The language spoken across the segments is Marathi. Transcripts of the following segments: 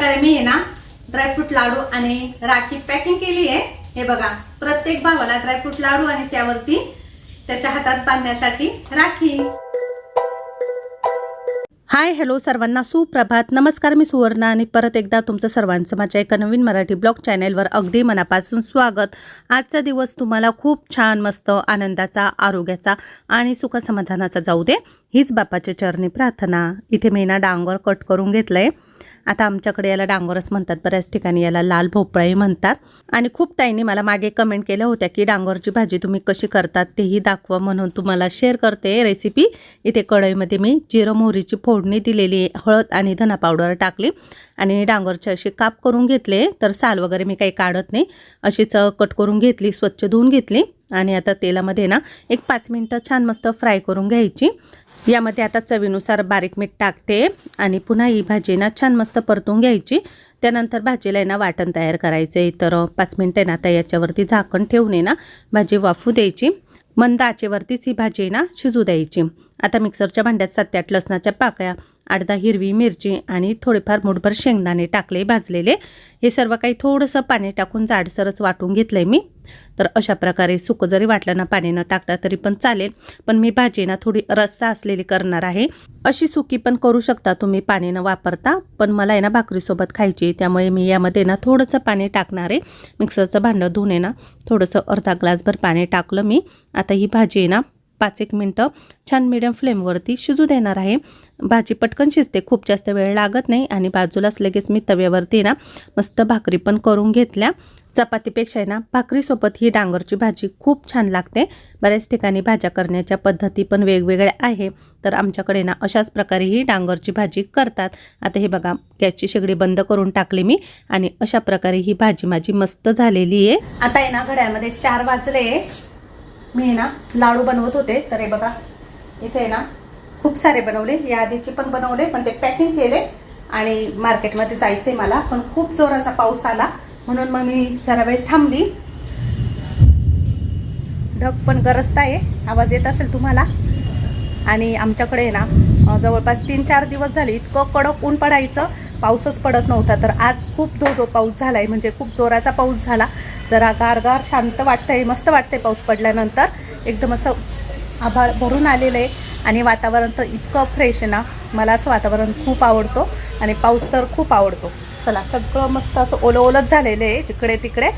प्रकारे मी आहे ना ड्रायफ्रूट लाडू आणि राखी पॅकिंग केली आहे. हे बघा प्रत्येक भावाला ड्रायफ्रूट लाडू आणि त्यावरती त्याच्या हातात बांधण्यासाठी राखी. हाय हॅलो सर्वांना. सुप्रभात. नमस्कार मी सुवर्णा आणि परत एकदा तुमचं सर्वांचं माझ्या एका नवीन मराठी ब्लॉग चॅनेलवर अगदी मनापासून स्वागत. आजचा दिवस तुम्हाला खूप छान मस्त आनंदाचा आरोग्याचा आणि सुखसमाधानाचा जाऊ दे. हीच बापाच्या चरणी प्रार्थना. इथे मी ना डांगर कट करून घेतलंय. आता आमच्याकडे याला डांगरच म्हणतात बऱ्याच ठिकाणी याला लाल भोपळाही म्हणतात. आणि खूप ताईंनी मला मागे कमेंट केल्या होत्या की डांगरची भाजी तुम्ही कशी करतात तेही दाखवा म्हणून तुम्हाला शेअर करते रेसिपी इथे कढईमध्ये मी जिरं मोहरीची फोडणी दिलेली हळद आणि धना पावडर टाकली. आणि डांगोरचे असे काप करून घेतले तर साल वगैरे मी काही काढत नाही. अशीच कट करून घेतली स्वच्छ धुवून घेतली. आणि आता तेलामध्ये ना एक पाच मिनटं छान मस्त फ्राय करून घ्यायची. यामध्ये आता चवीनुसार बारीक मीठ टाकते आणि पुन्हा ही भाजी ना छान मस्त परतून घ्यायची. त्यानंतर भाजीला आहे ना वाटण तयार करायचं. आहे तर पाच मिनटं आहे ना आता याच्यावरती झाकण ठेवून आहे ना भाजी वाफू द्यायची. मंद आचेवरतीच ही भाजी आहे ना शिजू द्यायची. आता मिक्सरच्या भांड्यात सात आठ लसणाच्या पाकळ्या अर्धा हिरवी मिरची आणि थोडेफार मुठभर शेंगदाणे टाकले भाजलेले. हे सर्व काही थोडंसं पाणी टाकून जाडसरच वाटून घेतलं आहे मी. तर अशा प्रकारे सुकं जरी वाटलं ना पाणी न टाकता तरी पण चालेल पण मी भाजी ना थोडी रस्सा असलेली करणार आहे. अशी सुकी पण करू शकता तुम्ही पाणी न वापरता. पण मला आहे ना भाकरीसोबत खायची त्यामुळे मी यामध्ये ना थोडंसं पाणी टाकणार आहे. मिक्सरचं भांडं धुणे ना थोडंसं अर्धा ग्लासभर पाणी टाकलं मी. आता ही भाजी आहे ना पाच एक मिनटं छान मिडियम फ्लेमवरती शिजू देणार आहे. भाजी पटकन शिजते. खूप जास्त वेळ लागत नाही आणि बाजूलाच लगेच मी तव्यावरती ना मस्त भाकरी पण करून घेतल्या. चपातीपेक्षा आहे ना भाकरीसोबत ही डांगरची भाजी खूप छान लागते. बऱ्याच ठिकाणी भाज्या करण्याच्या पद्धती पण वेगवेगळ्या आहे. तर आमच्याकडे ना अशाच प्रकारे ही डांगरची भाजी करतात. आता हे बघा गॅसची शेगडी बंद करून टाकली मी आणि अशा प्रकारे ही भाजी माझी मस्त झालेली आहे. आता आहे ना घड्यामध्ये चार वाजले. मी ना लाडू बनवत होते. तर हे बघा इथे आहे ना खूप सारे बनवले. या आधीचे पण बनवले पण ते पॅकिंग केले आणि मार्केटमध्ये जायचे मला. पण खूप जोराचा पाऊस आला. म्हणून मग मी जरा वेळ थांबली. ढग पण गरजत आहे. आवाज येत असेल तुम्हाला? आणि आमच्याकडे ना जवळपास तीन चार दिवस झाले इतकं कडक ऊन पडायचं. पाऊसच पडत नव्हता. तर आज खूप धो धो पाऊस झालाय. म्हणजे खूप जोराचा पाऊस झाला. जरा गारगार शांत वाटतंय मस्त वाटतंय पाऊस पडल्यानंतर. एकदम असं आभाळ भरून आलेलं आहे. आणि वातावरण तर इतकं फ्रेश आहे ना मला असं वातावरण खूप आवडतो आणि पाऊस तर खूप आवडतो. चला सगळं मस्त असं ओलं ओलंच झालेलं आहे जिकडे तिकडे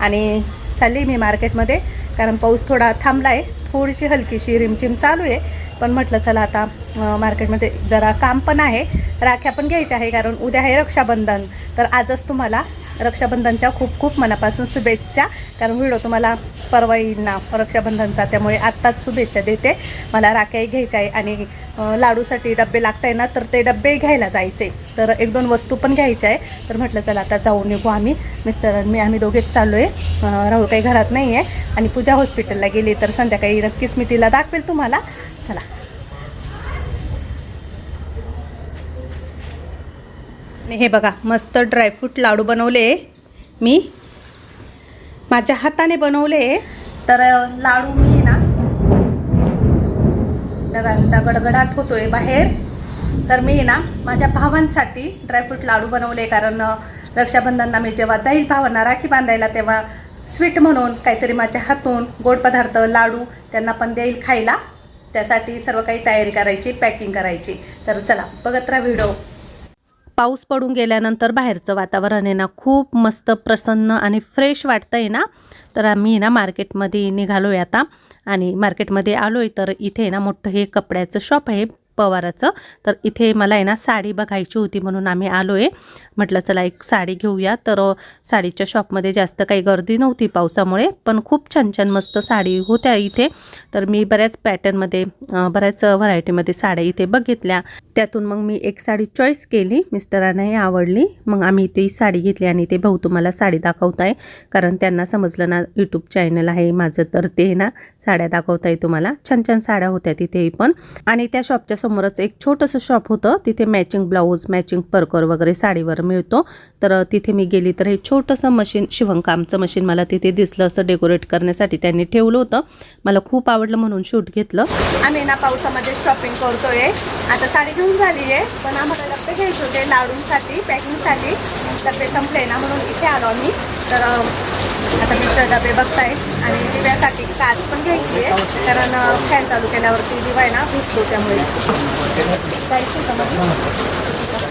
आणि चालली मी मार्केटमध्ये कारण पाऊस थोडा थांबला आहे थोडीशी हलकीशी रिमचिम चालू आहे. पण म्हटलं चला आता मार्केटमध्ये जरा काम पण आहे राख्या पण घ्यायच्या आहे कारण उद्या आहे रक्षाबंधन. तर आजच तुम्हाला रक्षाबंधनच्या खूप खूप मनापासून शुभेच्छा. कारण व्हिडिओ तुम्हाला परवा येईल ना रक्षाबंधनचा. त्यामुळे आत्ताच शुभेच्छा देते. मला राख्याही घ्यायच्या आहे आणि लाडूसाठी डबे लागताय ना तर ते डबे घ्यायला जायचे. तर एक दोन वस्तू पण घ्यायच्या आहे. तर म्हटलं चला आता जाऊन निघू आम्ही. मिस्टर आणि मी आम्ही दोघेच चाललो आहे राहुल काही घरात नाही आहे आणि पूजा हॉस्पिटलला गेली तर संध्याकाळी नक्कीच मी तिला दाखवेल तुम्हाला. चला. हे बघा मस्त ड्रायफ्रूट लाडू बनवले. मी माझ्या हाताने बनवले. तर लाडू मी ना ढगांचा गडगडाट होतोय बाहेर. तर मी ना माझ्या भावांसाठी ड्रायफ्रूट लाडू बनवले. कारण रक्षाबंधनना रक्षाबंधनला मी जेव्हा जाईल भावांना राखी बांधायला तेव्हा स्वीट म्हणून काहीतरी माझ्या हातून गोड पदार्थ लाडू त्यांना पण देईल खायला. त्यासाठी सर्व काही तयारी करायची पॅकिंग करायची. तर चला बघत राहा व्हिडिओ पाऊस पडून गेल्यानंतर बाहेरचं वातावरण आहे ना खूप मस्त प्रसन्न आणि फ्रेश वाटतं आहे ना. तर आम्ही ना मार्केटमध्ये निघालो आहे आता. आणि मार्केटमध्ये आलो आहे तर इथे आहे ना मोठं हे कपड्याचं शॉप आहे. पवाराचं. तर इथे मला आहे ना साडी बघायची होती म्हणून आम्ही आलो आहे म्हटलं चला एक साडी घेऊया. तर साडीच्या शॉपमध्ये जास्त काही गर्दी नव्हती पावसामुळे पण खूप छान छान मस्त साडी होत्या इथे. तर मी बऱ्याच पॅटर्नमध्ये बऱ्याच व्हरायटीमध्ये साड्या इथे बघितल्या. त्यातून मग मी एक साडी चॉईस केली मिस्टरांनाही आवडली. मग आम्ही ती साडी घेतली आणि ते भाऊ तुम्हाला साडी दाखवत आहे कारण त्यांना समजलं ना यूट्यूब चॅनल आहे माझं तर ते ना साड्या दाखवत आहे तुम्हाला. छान छान साड्या होत्या तिथेही पण. आणि त्या शॉपच्या समोरच एक छोटंसं शॉप होतं. तिथे मॅचिंग ब्लाऊज मॅचिंग परकर वगैरे साडीवर मिळतो. तर तिथे मी गेली तर हे छोटंसं मशीन शिवणकामचं मशीन मला तिथे दिसलं. असं डेकोरेट करण्यासाठी त्यांनी ठेवलं होतं. मला खूप आवडलं म्हणून शूट घेतलं. आम्ही ना पावसामध्ये शॉपिंग करतोय. आता साडी घेऊन झाली आहे पण आम्हाला डबे घ्यायचे होते. लाडूंसाठी पॅकिंगसाठी. डबे संपले ना म्हणून इथे आलो आम्ही. तर आता मिस्टर डबे बघताय आणि दिव्यासाठी काच पण घ्यायची आहे. कारण फॅन चालू केल्यावरती दिवा आहे ना भिजतो त्यामुळे.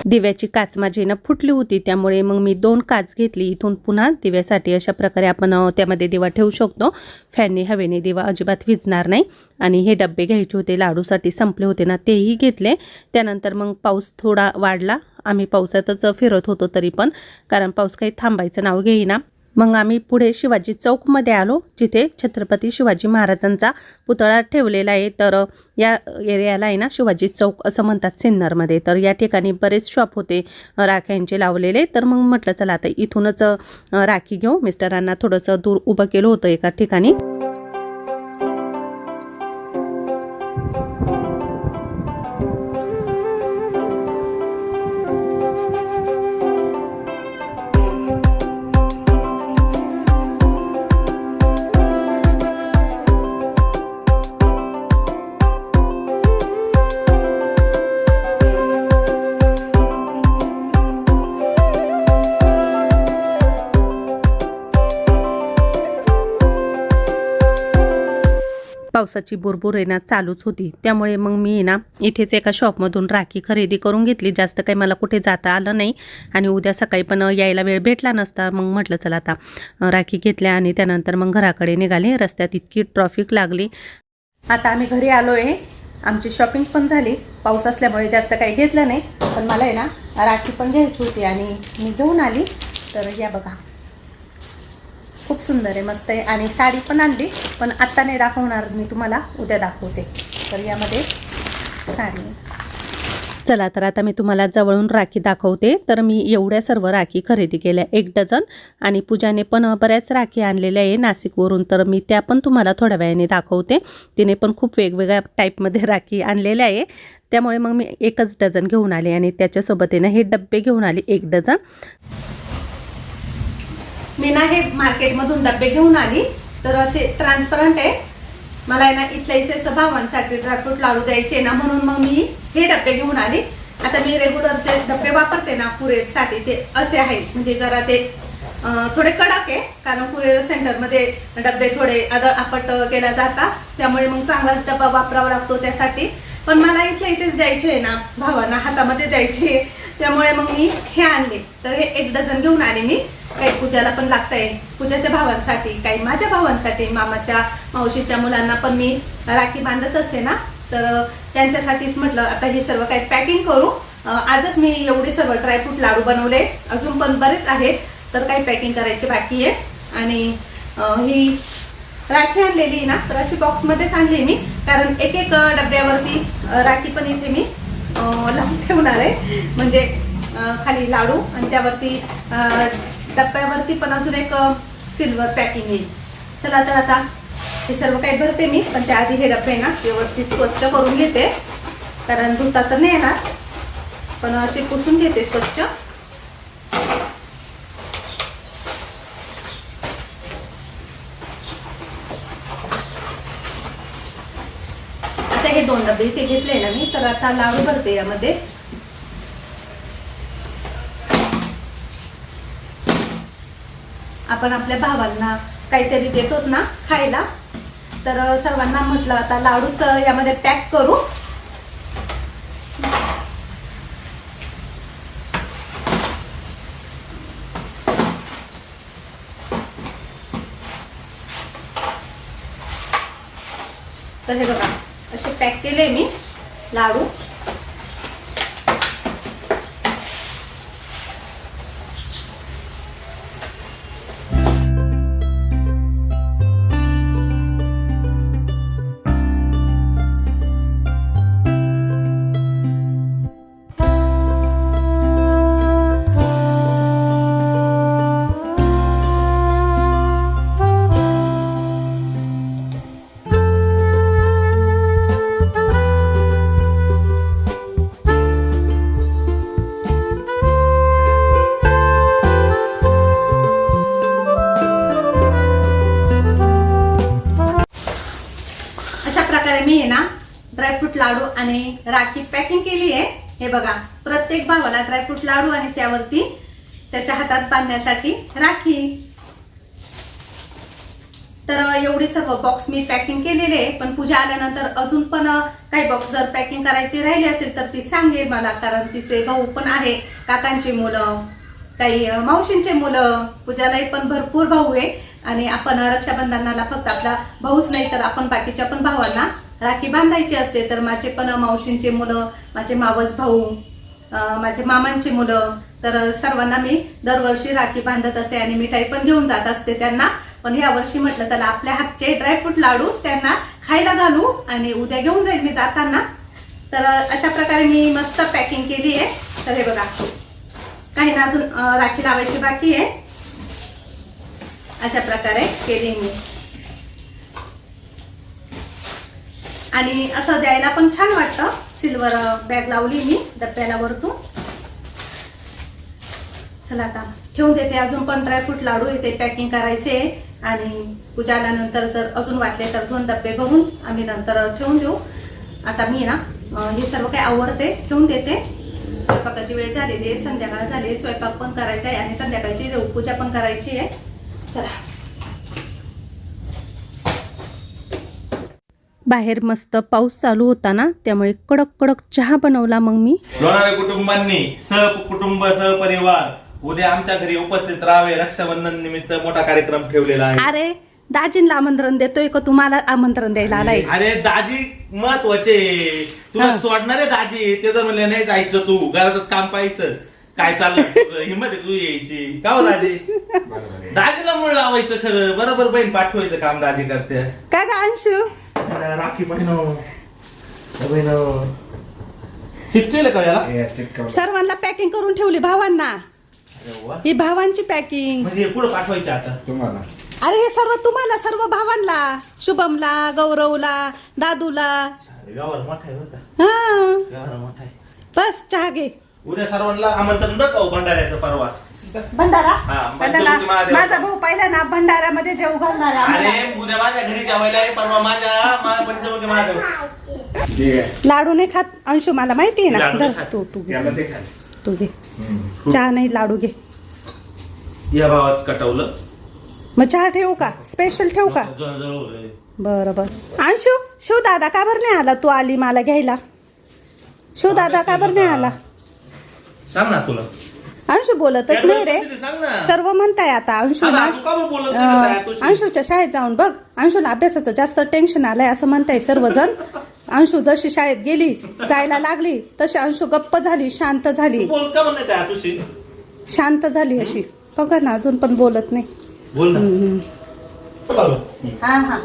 दिव्याची काच माझी ना फुटली होती त्यामुळे मग मी दोन काच घेतली. इथून पुन्हा दिव्यासाठी अशा प्रकारे आपण त्यामध्ये दिवा ठेवू शकतो. फॅनने हवेने दिवा अजिबात विजणार नाही. आणि हे डबे घ्यायचे होते लाडूसाठी संपले होते ना तेही घेतले. त्यानंतर मग पाऊस थोडा वाढला. आम्ही पावसातच फिरत होतो तरी पण. कारण पाऊस काही थांबायचं नाव घेईना. मग आम्ही पुढे शिवाजी चौकमध्ये आलो जिथे छत्रपती शिवाजी महाराजांचा पुतळा ठेवलेला आहे. तर या एरियाला आहे ना शिवाजी चौक असं म्हणतात सिन्नरमध्ये. तर या ठिकाणी बरेच शॉप होते राख्यांचे लावलेले. तर मग म्हटलं चला आता इथूनच राखी घेऊ. मिस्टरांना थोडंसं दूर उभं केलं होतं एका ठिकाणी. पावसाची बुरबुर आहे ना चालूच होती. त्यामुळे मग मी आहे ना इथेच एका शॉपमधून राखी खरेदी करून घेतली. जास्त काही मला कुठे जाता आलं नाही. आणि उद्या सकाळी पण यायला वेळ भेटला नसता. मग म्हटलं चला आता राखी घेतल्या आणि त्यानंतर मग घराकडे निघाले. रस्त्यात इतकी ट्रॉफिक लागली. आता आम्ही घरी आलो आहे आमची शॉपिंग पण झाली. पाऊस असल्यामुळे जास्त काही घेतलं नाही. पण मला आहे ना राखी पण घ्यायची होती आणि मी घेऊन आली. तर या बघा. खूप सुंदर आहे मस्त आहे. आणि साडी पण आणली पण आत्ता नाही दाखवणार मी तुम्हाला उद्या दाखवते. तर यामध्ये साडी. चला तर आता मी तुम्हाला जवळून राखी दाखवते. तर मी एवढ्या सर्व राखी खरेदी केल्या एक डझन. आणि पूजाने पण बऱ्याच राखी आणलेल्या आहे नाशिकवरून. तर मी त्या पण तुम्हाला थोड्या वेळाने दाखवते. तिने पण खूप वेगवेगळ्या टाईपमध्ये राखी आणलेल्या आहे. त्यामुळे मग मी एकच डझन घेऊन आले आणि त्याच्यासोबत हे डब्बे घेऊन आले एक डझन. मी ना हे मार्केटमधून डबे घेऊन आली. तर असे ट्रान्सपरंट आहे. मला आहे ना इथल्या इथे भावांसाठी ड्रायफ्रूट लाडू द्यायचे ना म्हणून मग मी हे डबे घेऊन आली. आता मी रेग्युलरचे डबे वापरते ना कुरेरसाठी ते असे आहेत. म्हणजे जरा ते थोडे कडक आहे. कारण कुरिअर सेंटरमध्ये डबे थोडे आदळ आपट केल्या जातात. त्यामुळे मग चांगलाच डबा वापरावा लागतो त्यासाठी. पण मला इथल्या इथेच द्यायचे आहे ना भावांना हातामध्ये द्यायचे त्यामुळे मग मी हे आणले. तर हे एक डझन घेऊन आले मी. काही पूजाला पण लागतंय. पूजाच्या भावांसाठी काही माझ्या भावांसाठी मामाच्या मावशीच्या मुलांना पण मी राखी बांधत असते ना. तर त्यांच्यासाठीच म्हटलं आता हे सर्व काही पॅकिंग करू. आजच मी एवढे सर्व ड्रायफ्रूट लाडू बनवले. अजून पण बरेच आहेत. तर काही पॅकिंग करायचे बाकी आहे. आणि ही राखी आणलेली ना तर अशी बॉक्समध्येच आणली मी. कारण एक एक डब्यावरती राखी पण इथे मी लावून ठेवणार आहे. म्हणजे खाली लाडू आणि त्यावरती डब्यावरती पण अजून एक सिल्वर पॅकिंग येईल चला तर आता हे सर्व काही भरते मी पण त्याआधी हे डबे ना व्यवस्थित स्वच्छ करून घेते. कारण धुता तर नाही येणार पण असे पुसून घेते स्वच्छ. आता हे दोन डबे इथे घेतले ना मी तर आता लाडू भरते यामध्ये. आपण आपल्या भावांना काहीतरी देतोच ना खायला. तर सर्वांना म्हटलं आता लाडूच यामध्ये पॅक करू. तर हे बघा. पॅक केले मी लाडू. आणि राखी पॅकिंग केली आहे. हे बघा प्रत्येक भावाला ड्रायफ्रूट लाडू आणि त्यावरती. त्याच्या हातात बांधण्यासाठी राखी. तर एवढे सर्व बॉक्स मी पॅकिंग केलेले आहे. पण पूजा आल्यानंतर अजून पण काही बॉक्स जर पॅकिंग करायची राहिली असेल तर ती सांगेल मला कारण तिचे भाऊ पण आहे. काकांची मुलं काही मावशींचे मुलं पूजालाही पण भरपूर भाऊ आहे. आणि आपण रक्षाबंधनाला फक्त आपला भाऊच नाही तर आपण बाकीच्या पण भावांना राखी बांधायची असते तर माझे पण मावशींचे मुलं माझे मावस भाऊ माझे मामांचे मुलं तर सर्वांना मी दरवर्षी राखी बांधत असते आणि मिठाई पण घेऊन जात असते त्यांना. पण या वर्षी म्हटलं चला आपल्या हातचे ड्रायफ्रूट लाडूच त्यांना खायला घालू आणि उद्या घेऊन जाईल मी जाताना. तर अशा प्रकारे मी मस्त पॅकिंग केली आहे. तर हे बघा काही ना अजून राखी लावायची बाकी आहे. अशा प्रकारे केली मी. आणि असं द्यायला पण छान वाटतं. सिल्वर बॅग लावली मी डब्याला वरतून. चला आता ठेवून देते अजून पण ड्रायफ्रूट लाडू इथे पॅकिंग करायचे. आणि पूजा आल्यानंतर जर अजून वाटले तर दोन डब्बे बघून आम्ही नंतर ठेवून देऊ. आता मी ना हे सर्व काही आवडते ठेवून देते. स्वयंपाकाची वेळ झालेली आहे संध्याकाळ झाली आहे स्वयंपाक पण करायचा आहे आणि संध्याकाळची देवपूजा पण करायची आहे. चला. बाहेर मस्त पाऊस चालू होता ना त्यामुळे कडक कडक चहा बनवला मग मी. लोणारे कुटुंबांनी सहकुटुंब सहपरिवार उद्या आमच्या घरी उपस्थित राहावे रक्षाबंधन निमित्त मोठा कार्यक्रम ठेवलेला आहे. अरे दाजींना आमंत्रण देतोय का तुम्हाला आमंत्रण द्यायला आलाय? अरे दाजी महत्त्वाचे तुला. सोडणारे दाजी? ते जर म्हणले नाही जायचं तू घरातच काम पाहायचं. काय चाललं तुझं? हिंमत आहे तू यायची. का हो दाजी? दाजीला मूळ लावायचं खरं. बरोबर बहीण पाठवायचं काम दाजी करते. काय ग अंशू? राखी बहिण चिपकेलं का याला? सर्वांना पॅकिंग करून ठेवली भावांना. ही भावांची पॅकिंग म्हणजे हे पुढं पाठवायचे आता? तुम्हाला. अरे हे सर्व तुम्हाला सर्व भावांना. शुभमला गौरवला दादूला. हा. बस चहा घे. उद्या सर्वांना आमंत्रण का हो भंडाऱ्याचं परवा? भंडारा? हा. माझा भाऊ पहिला ना भंडाऱ्यामध्ये जेव घालणार आहे आम्हाला. अरे उद्या माझ्या घरी जेवायला आहे परवा माझ्या मा- पंचमुखी महादेव. ठीक आहे. लाडू नाही खात अंशू मला माहिती आहे ना. लाडू नाही धर, खात. तू तू घे. त्याला ते घे. चहा नाही लाडू घे. या भावात कटवलं. मग चहा ठेवू का? स्पेशल ठेवू का. बरं बरं. अंशू शिव दादा का बरं नाही आला? तू आली मला घ्यायला. शिव दादा का बरं नाही आला? सांग ना तुला. अंशू बोलतच नाही रे. सर्व म्हणताय आता. अंशू ना ना, तू का बरं बोलत नाही अं, त्या तुझी? अंशूच्या शाळेत जाऊन बघ. अंशूला अभ्यासाचं जास्त टेन्शन आलंय असं म्हणताय सर्वजण. अंशू जशी शाळेत गेली जायला लागली तशी अंशू गप्प झाली शांत झाली. शांत झाली अशी. बघा ना अजून पण बोलत नाही. हा हा.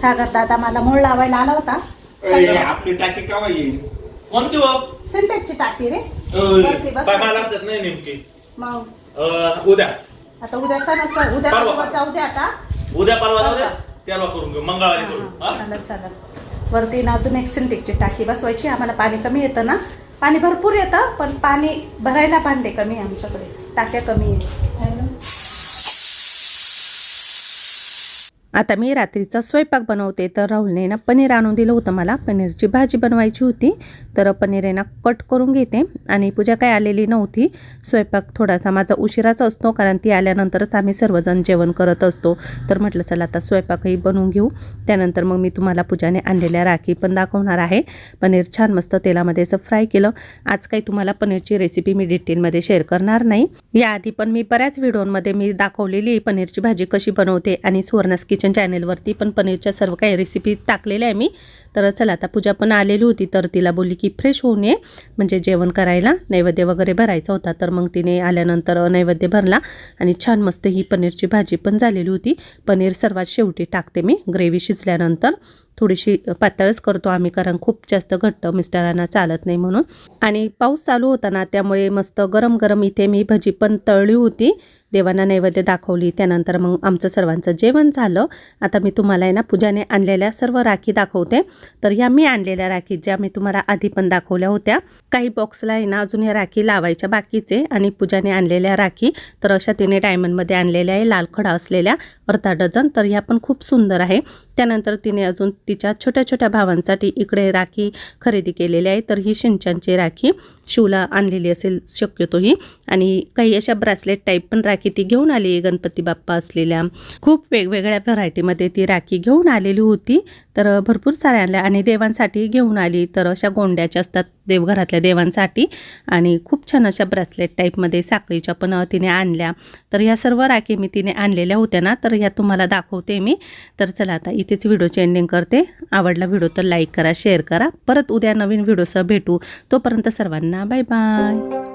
सागर दादा मला मूळ लावायला आला होता. आपली टाकी केव्हा येईल? कोणती हो सिंटेक्सची टाकी रे मला लक्षात नाही नेमकी? मग? अं, उद्या. आता उद्या सणाचं उद्या परवा. जाऊ दे आता. उद्या परवा जाऊ द्या त्याला करून घेऊ. मंगळवारी करू हा? चालत चालत वरती ना अजून एक सिंटेक्सची टाकी बसवायची. आम्हाला पाणी कमी येतं ना? पाणी भरपूर येतं पण पाणी भरायला भांडे कमी आहे आमच्याकडे. टाक्या कमी आहे आता मी रात्रीचा स्वयंपाक बनवते. तर राहुलने ना पनीर आणून दिलं होतं मला. पनीरची भाजी बनवायची होती. तर पनीर ना कट करून घेते. आणि पूजा काय आलेली नव्हती. स्वयंपाक थोडासा माझा उशिराच असतो कारण ती आल्यानंतरच आम्ही सर्वजण जेवण करत असतो. तर म्हटलं चला आता स्वयंपाकही बनवून घेऊ. त्यानंतर मग मी तुम्हाला पूजाने आणलेल्या राखी पण दाखवणार आहे. पनीर छान मस्त तेलामध्ये असं फ्राय केलं. आज काही तुम्हाला पनीरची रेसिपी मी डिटेलमध्ये शेअर करणार नाही. याआधी पण मी बऱ्याच व्हिडिओमध्ये मी दाखवलेली पनीरची भाजी कशी बनवते आणि सुवर्णस किचन चॅनेलवरती पण पनीरच्या सर्व काही रेसिपी टाकलेल्या आहे मी. तर चला आता पूजा पण आलेली होती तर तिला बोलली की फ्रेश होऊन ये म्हणजे जेवण करायला नैवेद्य वगैरे भरायचा होता तर मग तिने आल्यानंतर नैवेद्य भरला आणि छान मस्त ही पनीरची भाजी पण झालेली होती. पनीर सर्वात शेवटी टाकते मी ग्रेव्ही शिजल्यानंतर. थोडीशी पातळच करतो आम्ही कारण खूप जास्त घट्ट मिस्टरांना चालत नाही म्हणून. आणि पाऊस चालू होता ना त्यामुळे मस्त गरम गरम इथे मी भजी पण तळली होती. देवांना नैवेद्य दाखवली त्यानंतर मग आमचं सर्वांचं जेवण झालं. आता मी तुम्हाला आहे ना पूजाने आणलेल्या सर्व राखी दाखवते. तर ह्या मी आणलेल्या राखी ज्या मी तुम्हाला आधी पण दाखवल्या होत्या. काही बॉक्सला आहे ना अजून या राखी लावायच्या बाकीचे आणि पूजाने आणलेल्या राखी. तर अशा तिने डायमंडमध्ये आणलेल्या आहे लाल खडा असलेल्या अर्धा डझन. तर ह्या पण खूप सुंदर आहे. त्यानंतर तिने अजून तिच्या छोट्या छोट्या भावांसाठी इकडे राखी खरेदी केलेली आहे. तर ही शिंचांची राखी शिवला आणलेली असेल शक्यतो ही आणि काही अशा ब्रासलेट टाईप पण राखी ती घेऊन आली गणपती बाप्पा असलेल्या खूप वेगवेगळ्या व्हरायटीमध्ये ती राखी घेऊन आलेली होती. तर भरपूर साऱ्या आणल्या आणि देवांसाठी घेऊन आली. तर अशा गोंड्याच्या असतात देवघरातल्या देवांसाठी. आणि खूप छान अशा ब्रासलेट टाईपमध्ये साखळीच्या पण तिने आणल्या. तर या सर्व राखी मी तिने आणलेल्या होत्या ना तर ह्या तुम्हाला दाखवते मी. तर चला आता इथेच व्हिडिओची एंडिंग करते. आवडला व्हिडिओ तर लाईक करा शेअर करा. परत उद्या नवीन व्हिडिओसह भेटू. तोपर्यंत सर्वांना बाय बाय